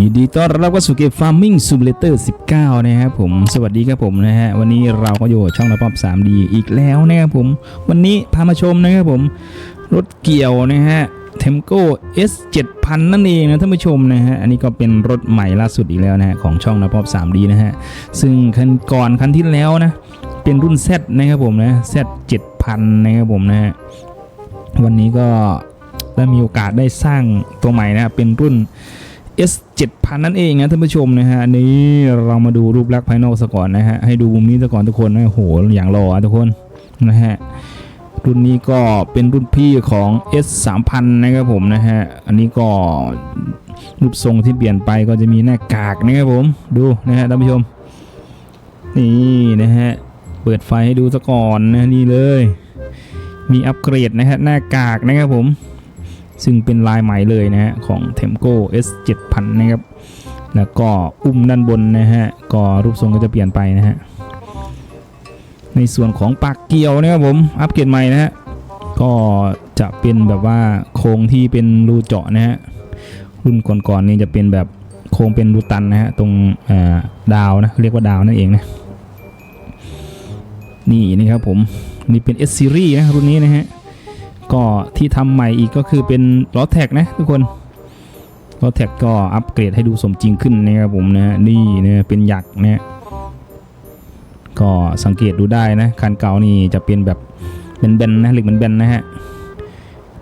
ยินดีต้อนรับเข้าสู่เกม Farming Simulator 19 นะครับผม สวัสดีครับผมนะฮะ วันนี้เราก็อยู่ช่องระปอบ 3D อีกแล้วนะครับผม วันนี้พามาชมนะครับผม รถเกี่ยวนะฮะ Temco S 7000นั่นเองนะท่านผู้ชมนะฮะ อันนี้ก็เป็นรถใหม่ล่าสุดอีกแล้วนะฮะ ของช่องระปอบ 3D นะฮะ ซึ่งคันก่อนคันที่แล้วนะ เป็นรุ่น Z นะครับผมนะ Z 7000นะครับผมนะฮะ วันนี้ก็ได้มีโอกาสได้สร้างตัวใหม่นะ เป็นรุ่น S 7000 นั่นเองนะท่านผู้ชมนะฮะนนี้เรามาดูรูปลักษณ์ภายนอกซะก่อนนะฮะให้ดูมุมนี้ซะก่อนทุกคนนะโอ้โหอย่างหล่อทุกคนนะฮะรุ่นนี้ก็เป็นรุ่นพี่ของ S 3000นะครับผมนะฮะอันนี้ก็รูปทรงที่เปลี่ยนไปก็จะมีหน้ากากนะครับผมดูนะฮะท่านผู้ชม นี่นะฮะเปิดไฟให้ดูซะก่อนนะนี่เลย มีอัปเกรดนะฮะหน้ากากนะครับผม ซึ่งเป็นลายใหม่เลยนะฮะของ Temco S 7000นะครับ แล้วก็อุ้มด้านบนนะฮะ ก็รูปทรงก็จะเปลี่ยนไปนะฮะ ในส่วนของปากเกียวนะครับผม อัปเกรดใหม่นะฮะ ก็จะเป็นแบบว่าโครงที่เป็นรูเจาะนะฮะ รุ่นก่อนๆนี่จะเป็นแบบโครงเป็นรูตันนะฮะ ตรงดาวนะ เรียกว่าดาวนั่นเองนะ นี่นะครับผม นี่เป็น S Series นะรุ่นนี้นะฮะ ก็ที่ทำใหม่อีกก็คือเป็นล้อแท็กนะทุกคนล้อแท็กก็อัปเกรดให้ดูสมจริงขึ้นนะครับผมนะนี่เนี่ยเป็นหยักนะก็สังเกตดูได้นะคันเก่านี่จะเป็นแบบเป็นแบนๆนะเหล็กมันแบนๆนะฮะ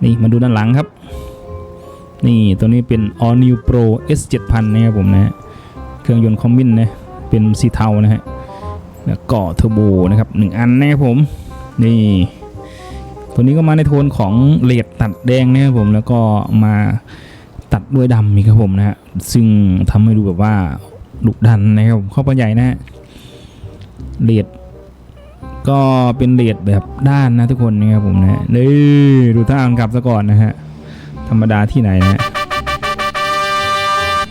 นี่มาดูด้านหลังครับ นี่ตัวนี้เป็น All New Pro S 7000นะครับผมนะเครื่องยนต์คอมบินนะเป็นสีเทานะฮะแล้วก็เทอร์โบนะครับหนึ่งอันนะครับผมนี่ ตัวนี้ก็มาในโทนของเลดตัดแดงนะครับผมแล้วก็มาตัดด้วยดำอีครับผมนะฮะซึ่งทำให้ดูแบบว่าดุดันนะครับผมเข้าไปใหญ่นะฮะเลดก็เป็นเลดแบบด้านนะทุกคนนะครับผมนะนี่ดูท่าอังกับซะก่อนนะฮะธรรมดาที่ไหนนะฮะ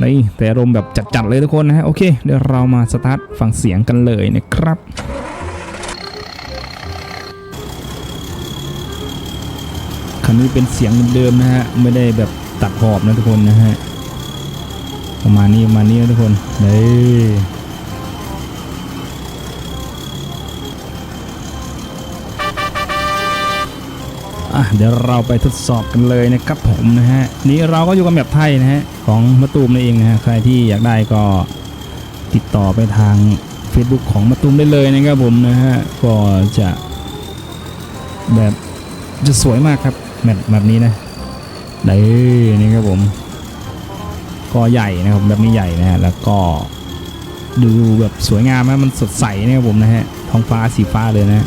นี่แต่อารมณ์แบบจัดๆเลยทุกคนนะฮะโอเคเดี๋ยวเรามาสตาร์ทฟังเสียงกันเลยนะครับ นนี้เป็นเสียงเดิมนะฮะ ไม่ได้แบบตัดหอบนะทุกคนนะฮะ ประมาณนี้ประมาณนี้นะทุกคนเลยอะเดี๋ยวเราไปทดสอบกันเลยนะครับผมนะฮะ นี่เราก็อยู่กับแบบไทยนะฮะ ของมะตูมนั่นเองนะฮะ ใครที่อยากได้ก็ติดต่อไปทาง Facebook ของมะตูมได้เลยนะครับผมนะฮะ ก็จะแบบจะสวยมากครับ แบบแบบนี้นะได้นี่ครับผมก็ใหญ่นะครับแบบนี้ใหญ่นะฮะแล้วก็ดูแบบสวยงามนะมันสดใสนะครับผมนะฮะท้องฟ้าสีฟ้าเลยนะ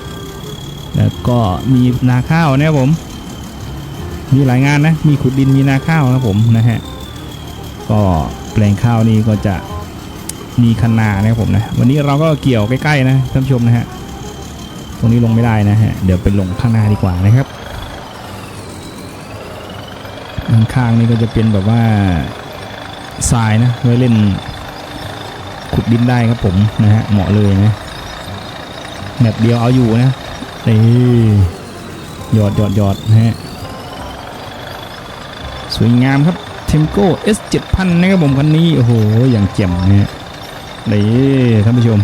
แล้วก็มีนาข้าวนะครับผม มีหลายงานนะ มีขุดดินมีนาข้าวนะครับผมนะฮะก็แปลงข้าวนี่ก็จะมีคันนานะครับผมนะวันนี้เราก็เกี่ยวใกล้ๆนะท่านผู้ชมนะฮะตรงนี้ลงไม่ได้นะฮะเดี๋ยวไปลงข้างหน้าดีกว่านะครับ ข้างนี่ก็จะเป็นแบบว่าทรายนะไว้เล่นขุดดินได้ครับผมนะฮะเหมาะเลยนะแบบเดียวเอาอยู่นะนี่หยอดหยอดหยอดนะฮะสวยงามครับ Temco S 7000นะครับผมคันนี้โอ้โหอย่างเจ๋มนะฮะนี่ท่านผู้ชม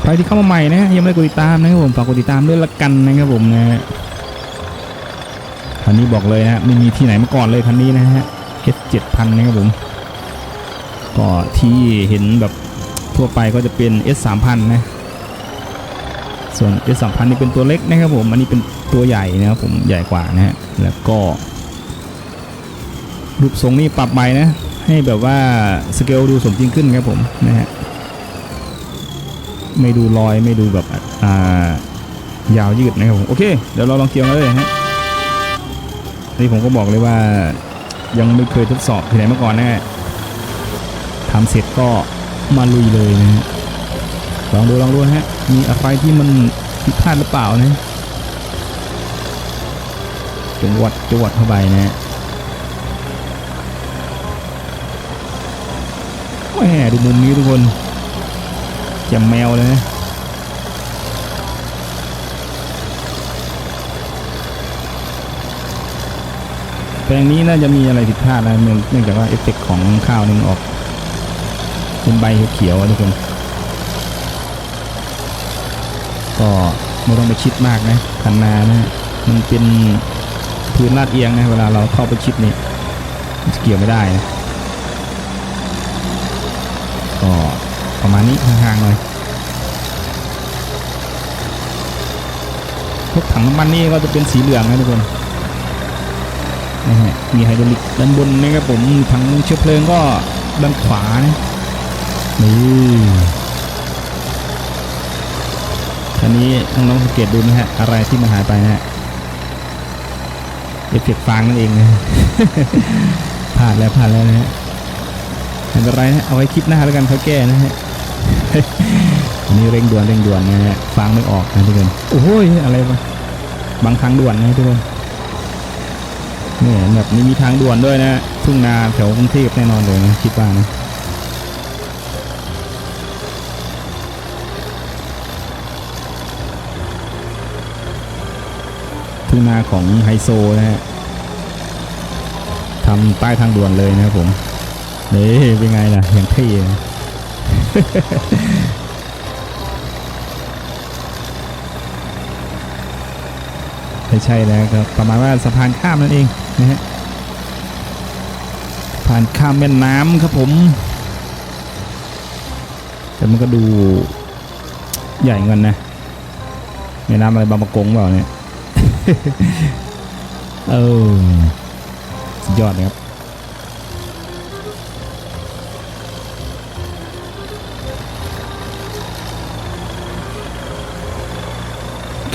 ใครที่เข้ามาใหม่นะยังไม่กดติดตามนะครับผมฝากกดติดตามด้วยละกันนะครับผมนะฮะ คันนี้บอกเลยนะฮะไม่มีที่ไหนมาก่อนเลยคันนี้นะฮะ S 7000นะครับผม ก็ที่เห็นแบบทั่วไปก็จะเป็น S 3000นะ ส่วน S 3000นี่เป็นตัวเล็กนะครับผม อันนี้เป็นตัวใหญ่นะครับผมใหญ่กว่านะฮะ แล้วก็รูปทรงนี่ปรับใหม่นะ ให้แบบว่าสเกลดูสมจริงขึ้นครับผมนะฮะ ไม่ดูรอยไม่ดูแบบอ่ายาวยืดนะครับผม โอเค เดี๋ยวเราลองเกี่ยวกันเลยฮะ นี่ผมก็บอกเลยว่ายังไม่เคยทดสอบที่ไหนมาก่อนแน่ทำเสร็จก็มาลุยเลยนะฮะลองดูลองดูฮะ มีอะไรที่มันผิดพลาดหรือเปล่านะจงวัดจวดเข้าไปนะฮะแหมดูมุมนี้ทุกคนจมแมวเลยนะ แปลงนี้น่าจะมีอะไรผิดพลาดนะเนื่องเนื่องจากว่าเอฟเฟกต์ของข้าวนี่มันออกเป็นใบเขียวๆอะทุกคน ก็ไม่ต้องไปคิดมากนะคันนานะมันเป็นพื้นลาดเอียงนะเวลาเราเข้าไปชิดนี่มันจะเกี่ยวไม่ได้นะก็ประมาณนี้ห่างๆหน่อยพวกถังน้ำมันนี่ก็จะเป็นสีเหลืองนะทุกคน นะฮะมีไฮดรอลิกด้านบนนะครับผมถังเชื้อเพลิงก็ด้านขวานะนี่อันนี้น้องๆสังเกตดูนะฮะอะไรที่มันหายไปนะฮะเอฟเฟกต์ฟางนั่นเองนะพลาดแล้วพลาดแล้วนะฮะไม่เป็นไรนะเอาไว้คลิปหน้าแล้วกันเขาแก้นะฮะอันนี้เร่งด่วนเร่งด่วนนะฮะฟางไม่ออกนะทุกคนโอ้โหอะไรวะบางทางด่วนนะทุกคน เนี่ยแบบนี้มีทางด่วนด้วยนะทุ่งนาแถวกรุงเทพแน่นอนเลยนะคิดว่านะทุ่งนาของไฮโซนะฮะทำใต้ทางด่วนเลยนะครับผมนี่เป็นไงล่ะอย่างเท่ ใช่ใช่แล้วครับประมาณว่าสะพานข้ามนั่นเองนะฮะผ่านข้ามแม่น้ำครับผม แต่มันก็ดูใหญ่เงินนะแม่น้ำอะไรบางประกงเปล่าเนี่ยเออสุดยอดนะครับ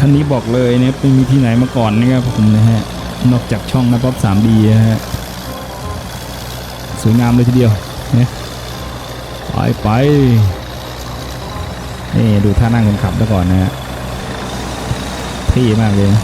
คันนี้บอกเลยนะครับไม่มีที่ไหนมาก่อนนะครับผมนะฮะนอกจากช่องนะป๊อป 3D นะฮะสวยงามเลยทีเดียวนะไปไปนี่ดูท่านั่งคนขับซะก่อนนะฮะที่มากเลยนะ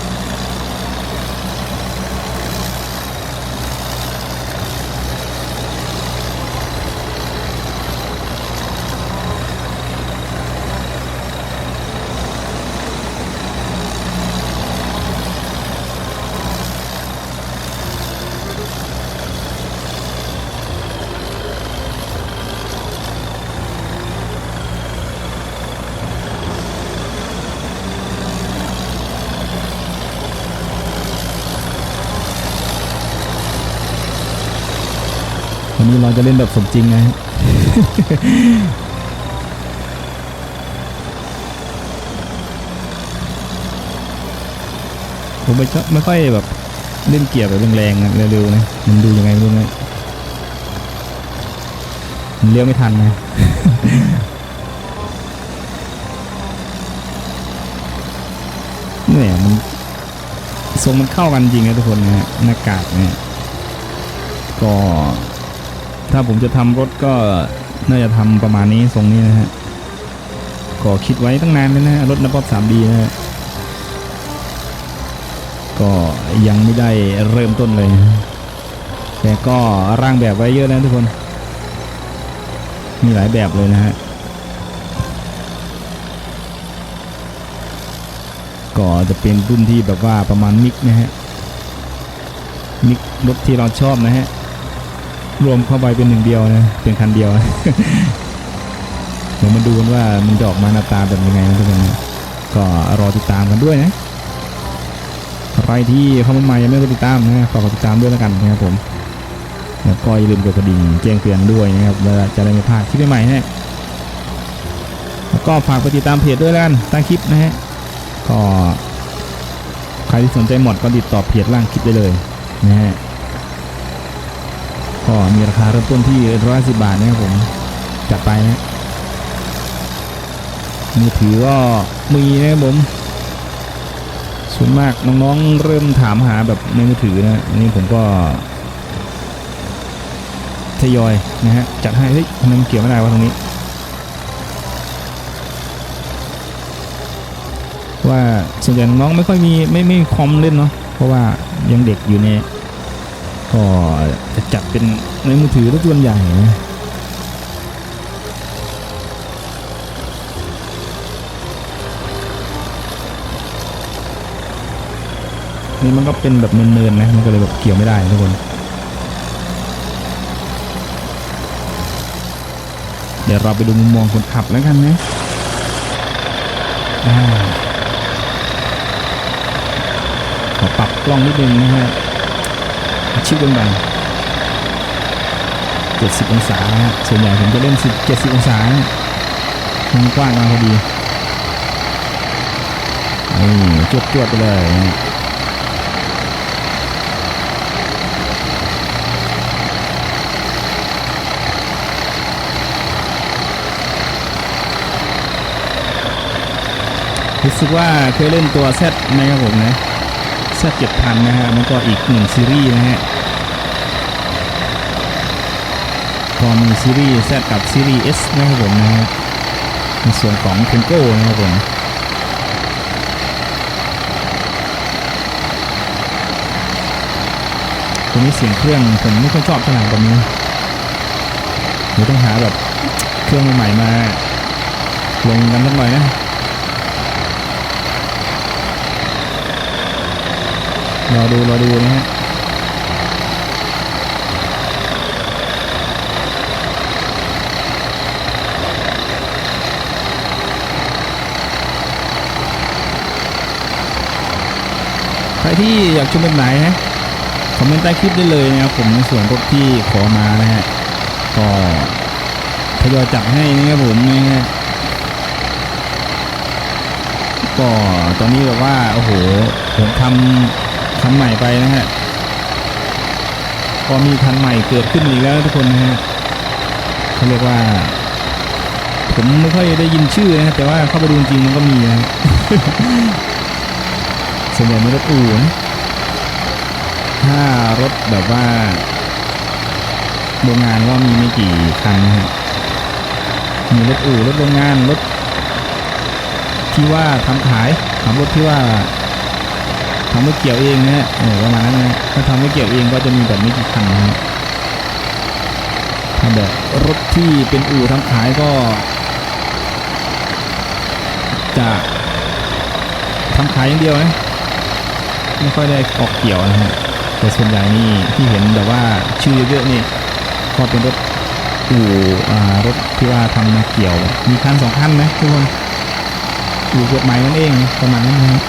วันนี้เราจะเล่นแบบสมจริงนะผมไม่ชอบไม่ค่อยแบบเล่นเกียร์แบบแรงๆนะเร็วๆนะมันดูยังไงไม่รู้นะมันเลี้ยวไม่ทันนะเนี่ยมันทรงมันเข้ากันจริงนะทุกคนนะฮะหน้ากากเนี่ยก็ ถ้าผมจะทำรถก็น่าจะทำประมาณนี้ทรงนี้นะฮะก็คิดไว้ตั้งนานเลยนะรถนัป๊อป 3D นะฮะก็ยังไม่ได้เริ่มต้นเลย แต่ก็ร่างแบบไว้เยอะนะทุกคน มีหลายแบบเลยนะฮะ ก็จะเป็นรุ่นที่แบบว่าประมาณมิกนะฮะ มิกรถที่เราชอบนะฮะ รวมเข้าไปเป็นหนึ่งเดียวนะเป็นคันเดียวเดี๋ยวมาดูกันว่ามันจะออกมาหน้าตาแบบยังไงนะทุกคนก็รอติดตามกันด้วยนะใครที่เข้ามาใหม่ยังไม่กดติดตามนะฝากกดติดตามด้วยแล้วกันนะครับผมแล้วก็อย่าลืมกดกระดิ่งแจ้งเตือนด้วยนะครับเวลาจะได้ไม่พลาดคลิปใหม่ๆนะแล้วก็ฝากไปติดตามเพจด้วยแล้วกันตั้งคลิปนะฮะก็ใครที่สนใจหมดก็ติดต่อเพจล่างคลิปได้เลยนะฮะ ก็มีราคาเริ่มต้นที่ร้อยสิบาทนะครับผมจัดไปนะมือถือก็มีนะครับผมส่วนมากน้องๆเริ่มถามหาแบบในมือถือนะอันนี้ผมก็ทยอยนะฮะจัดให้เฮ้ยทำไมมันเกี่ยวไม่ได้วะตรงนี้ ว่าส่วนใหญ่น้องไม่ค่อยมีไม่ไม่คอมเล่นเนาะเพราะว่ายังเด็กอยู่เนี่ย ก็จะจัดเป็นในมือถือรถยนใหญ่นะนี่มันก็เป็นแบบเนินๆนะ มันก็เลยแบบเกี่ยวไม่ได้ทุกคน เดี๋ยวเราไปดูมุมมองคนขับแล้วกันนะขอปรับกล้องนิดนึงนะฮะ ชิดบนบัง70 องศาส่วนใหญ่ผมจะเล่น70 องศานะมันกว้างมาพอดีนี่จวดจวดไปเลยรู้สึกว่าเคยเล่นตัว Z นะครับผมนะ Z 7000 นะฮะมันก็อีกหนึ่งซีรีส์นะฮะ พอมีซีรีส์ Z กับซีรีส์ S นะครับผมนะฮะในส่วนของเทนโก้นะครับผมตัวนี้เสียงเครื่องผมไม่ค่อยชอบเท่าไหร่แบบนี้เดี๋ยวต้องหาแบบเครื่องใหม่มาลงกันสักหน่อยนะรอดูรอดูนะฮะ ใครที่อยากชมแบบไหนนะคอมเมนต์ใต้คลิปได้เลยนะครับผมในส่วนรถที่ขอมานะฮะก็ทยอยจัดให้นะครับผมนะฮะก็ตอนนี้แบบว่าโอ้โหผมทำคันใหม่ไปนะฮะก็มีคันใหม่เกิดขึ้นอีกแล้วทุกคนนะฮะเขาเรียกว่า ผมไม่ค่อยได้ยินชื่อนะแต่ว่าเข้าไปดูจริงๆมันก็มีนะ ส่วนใหญ่เป็นรถอู่นะถ้ารถแบบว่าโรงงานก็มีไม่กี่คันนะฮะมีรถอู่รถโรงงานรถที่ว่าทำขายทำรถที่ว่าทำรถเกี่ยวเองนะฮะเออประมาณนั้นนะถ้าทำรถเกี่ยวเองก็จะมีแบบไม่กี่คันนะฮะถ้าแบบรถที่เป็นอู่ทำขายก็จะทำขายอย่างเดียวนะ ไม่ค่อยได้ออกเกี่ยวนะฮะแต่ส่วนใหญ่นี่ที่เห็นแบบว่าชื่อเยอะๆนี่ก็เป็นรถอู่รถที่ว่าทำมาเกี่ยว มีคันสองคันนะทุกคนอู่กฎหมายนั่นเองประมาณนั้นนะ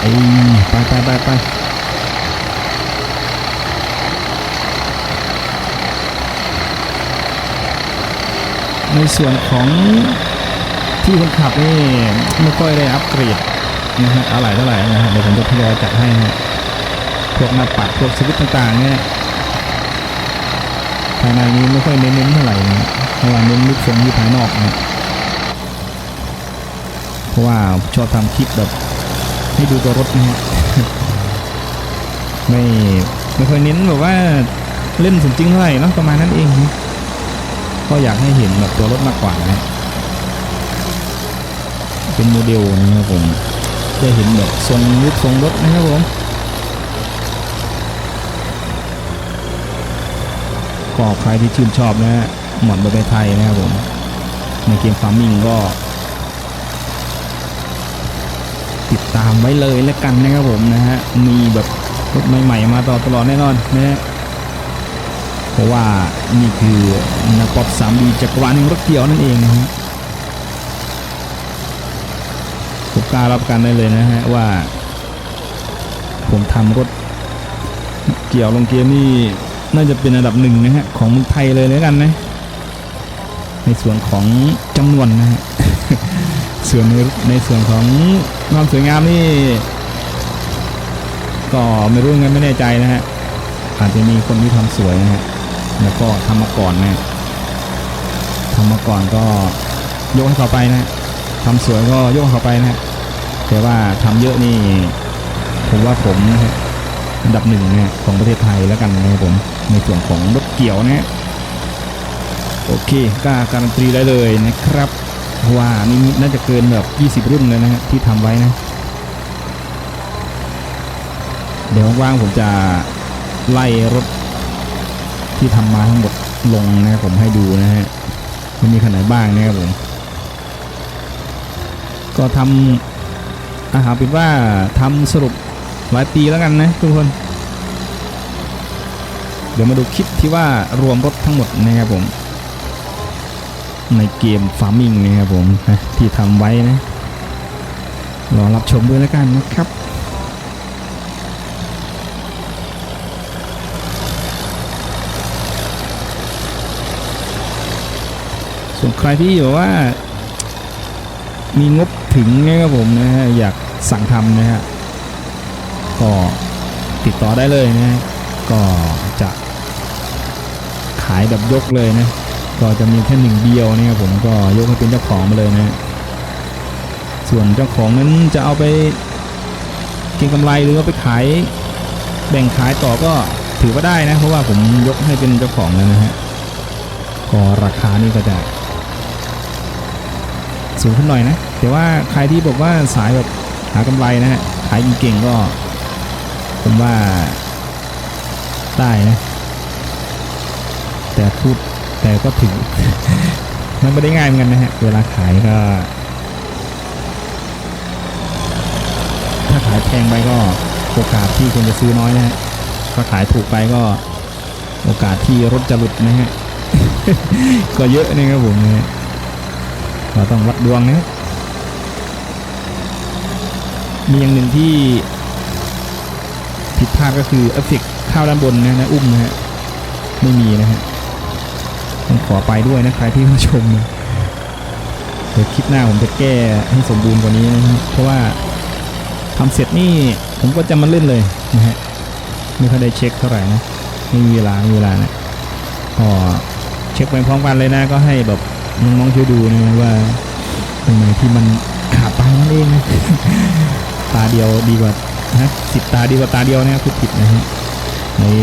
ไอ้ไปไปไปไปในส่วนของที่คนขับนี่ไม่ค่อยได้อัปเกรด นะฮะอะไรเท่าไหร่นะฮะเดี๋ยวผมจะทยอยจัดให้นะฮะพวกหน้าปัดพวกสวิตต่างๆเนี่ยภายในนี้ไม่ค่อยเน้นๆเท่าไหร่นะเพราะว่าเน้นลูกทรงที่ภายนอกนะเพราะว่าชอบทำคลิปแบบให้ดูตัวรถนะฮะไม่ไม่ค่อยเน้นแบบว่าเล่นสมจริงเท่าไหร่นะประมาณนั้นเองนะก็อยากให้เห็นแบบตัวรถมากกว่านะเป็นโมเดลนะครับผม จะเห็นแบบทรงรูปทรงรถนะครับผมก็ใครที่ชื่นชอบนะฮะหมอนใบไทยนะครับผม ในเกมฟาร์มิงก็ ติดตามไว้เลยแล้วกันนะครับผมนะฮะ มีแบบรถใหม่ๆมาตลอดตลอดแน่นอนนะฮะเพราะว่านี่คือนักป๊อป 3D จักรวาลแห่งรถเกี่ยวนั่นเองนะฮะ ผม กล้ารับกันได้เลยนะฮะว่า ผมทำรถเกี่ยวลงเกียร์นี่น่าจะเป็นอันดับหนึ่งนะฮะของเมืองไทยเลยแล้วกันนะ ในส่วนของจำนวนนะฮะส่วนในในส่วนของความสวยงามนี่ก็ไม่รู้ไงไม่แน่ใจนะฮะอาจจะมีคนที่ทำสวยนะฮะแล้วก็ทำมาก่อนนะทำมาก่อนก็ยกให้เขาไปนะทำสวยก็ยกเขาไปนะฮะ แต่ว่าทำเยอะนี่ผมว่าผมอันดับหนึ่งเนี่ยของประเทศไทยแล้วกันนะครับผมในส่วนของรถเกี่ยวนะโอเคกล้าการันตีได้เลยนะครับว่านี่น่าจะเกินแบบ 20 รุ่นเลยนะฮะที่ทำไว้นะ เดี๋ยวว่างผมจะไล่รถที่ทำมาทั้งหมดลงนะครับผมให้ดูนะฮะมันมีขนาดบ้างนะครับผม ก็ท อาหารเป็นว่าทำสรุปรายปีแล้วกันนะทุกคน เดี๋ยวมาดูคลิปที่ว่ารวมรถทั้งหมดนะครับผม ในเกม Farming นะครับผมนะที่ทำไว้นะรอรับชมด้วยแล้วกันนะครับส่วนใครที่แบบว่ามีงบ ถึงนะครับผมนะฮะอยากสั่งทำนะฮะก็ติดต่อได้เลยนะก็จะขายแบบยกเลยนะก็จะมีแค่หนึ่งเดียวนะครับผมก็ยกให้เป็นเจ้าของมาเลยนะฮะส่วนเจ้าของนั้นจะเอาไปเก็งกำไรหรือเอาไปขายแบ่งขายต่อก็ถือว่าได้นะเพราะว่าผมยกให้เป็นเจ้าของแล้วนะฮะก็ราคานี่ก็จะสูงขึ้นหน่อยนะ แต่ว่าใครที่บอกว่าสายแบบหากำไรนะฮะขายเก่งก็ ผมว่าได้นะ แต่พูดแต่ก็ถึง มันไม่ได้ง่ายเหมือนกันนะฮะ เวลาขายก็ ถ้าขายแพงไปก็โอกาสที่คนจะซื้อน้อยนะฮะถ้าขายถูกไปก็ โอกาสที่รถจะหลุดนะฮะ ก็เยอะนะครับผมนะเราต้องวัดดวงนะ มีอย่างหนึ่งที่ผิดพลาดก็คือเอฟเฟกข้าวด้านบนนะนะอุ้มนะฮะไม่มีนะฮะต้องขอไปด้วยนะใครที่มาชมนะเดี๋ยวคลิปหน้าผมจะแก้ให้สมบูรณ์กว่านี้นะฮะเพราะว่าทำเสร็จนี่ผมก็จะมาเล่นเลยนะฮะไม่ค่อยได้เช็คเท่าไหร่นะไม่มีเวลาไม่มีเวลานะก็เช็คไปพร้อมกันเลยนะก็ให้แบบน้องๆช่วยดูนะว่าตรงไหนที่มันขาดไปนั่นเองนะ ตาเดียวดีกว่าฮะสิบตาดีกว่าตาเดียวนะพูดผิดนะฮะนี่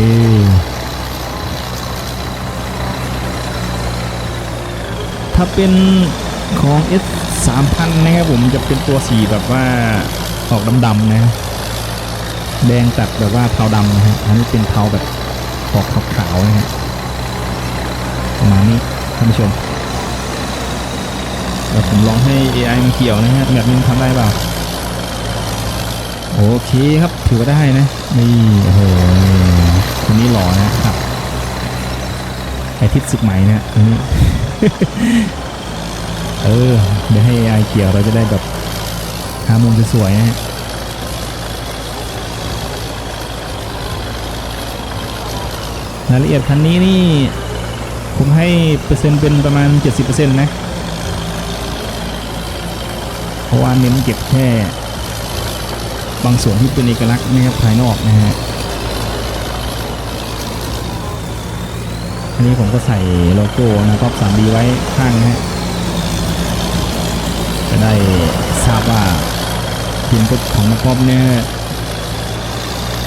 ถ้าเป็นของ S 3000นะครับผมจะเป็นตัวสีแบบว่าออกดำๆนะแดงตัดแบบว่าเทาดำนะฮะอันนี้เป็นเทาแบบออกขาวๆนะฮะประมาณนี้ท่านผู้ชมเดี๋ยวผมลองให้ AI มันเกี่ยวนะฮะแบบนี้ทำได้เปล่า โอเคครับถือว่าได้นะนี่โอ้โหคนนี้หล่อนะครับไอทิศศึกใหม่นะคนนี้เออเดี๋ยวให้ AI เกี่ยวเราจะได้แบบหามุมสวยๆนะฮะรายละเอียดคันนี้นี่ผมให้เปอร์เซ็นต์เป็นประมาณ 70%นะเพราะว่าเน้นเก็บแค่ บางส่วนที่เป็นเอกลักษณ์นะครับภายนอกนะฮะอันนี้ผมก็ใส่โลโก้นะครับ 3D ไว้ข้างนะฮะจะได้ทราบว่าทีมของนักกอลเนี่ย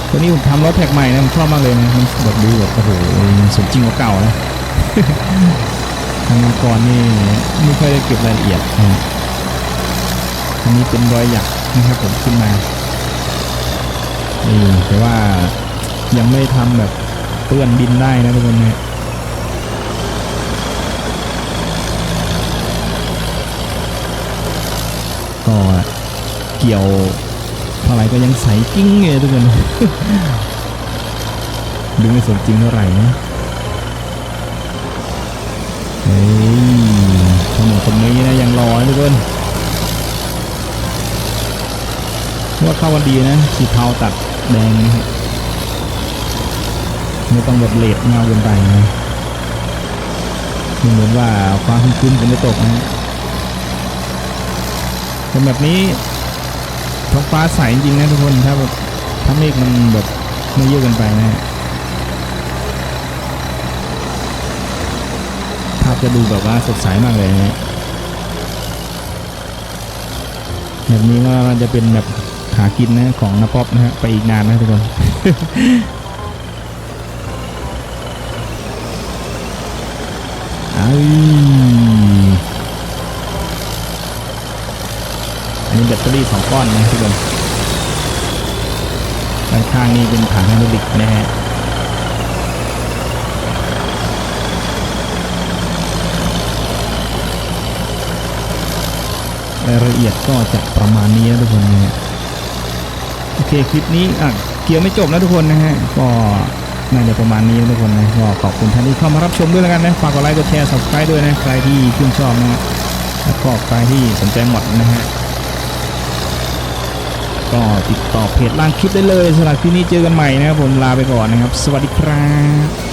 ตัวนี้ผมทำรถแท็กใหม่นะผมชอบมากเลยนะมันแบบดูแบบโอ้โหสมจริงกว่าเก่านะทางมังกรนี่ไม่ค่อยได้เก็บรายละเอียดนะฮะอันนี้เป็นรอยหยักนะครับผมขึ้นมา นี่แต่ว่ายังไม่ทำแบบเปื้อนดินได้นะทุกคนเนะก็เกี่ยวเท่าไหร่ก็ยังใสกิ้งเลยทุกคนดูไม่สมจริงเท่าไหร่นะเฮ้ยคนหนุ่มคนนี้นะยังรอนะทุกคนว่าเข้ากันดีนะสีเทาตัด แดงนะฮะไม่ต้องแบบเลดเงาเกินไปนะเหมือนว่าความคุ้นๆจะไม่ตกนะฮะเป็นแบบนี้ท้องฟ้าใสจริงนะทุกคนถ้าแบบถ้าเมฆมันแบบไม่เยอะเกินไปนะฮะภาพจะดูแบบว่าสดใสมากเลยนะฮะแบบนี้ก็จะเป็นแบบากินนะของนาป๊อปนะฮะไปอีกนานนะทุกคนไอ้อันนี้แบตเตอรี่สองก้อนนะทุกคนด้านข้างนี่เป็นถังไฮดรอลิกนะฮะรายละเอียดก็จะประมาณนี้นะทุกคนนะฮะ โอเคคลิปนี้อะเกี่ยวไม่จบนะทุกคนนะฮะก็น่าจะประมาณนี้นะทุกคนนะก็ขอบคุณท่านที่เข้ามารับชมด้วยแล้วกันนะฝากกดไลค์กดแชร์ subscribe ด้วยนะใครที่ชื่นชอบนะฮะแล้วก็ใครที่สนใจหมดนะฮะก็ติดต่อเพจล่างคลิปได้เลยสำหรับคลิปนี้เจอกันใหม่นะครับผมลาไปก่อนนะครับ สวัสดีครับ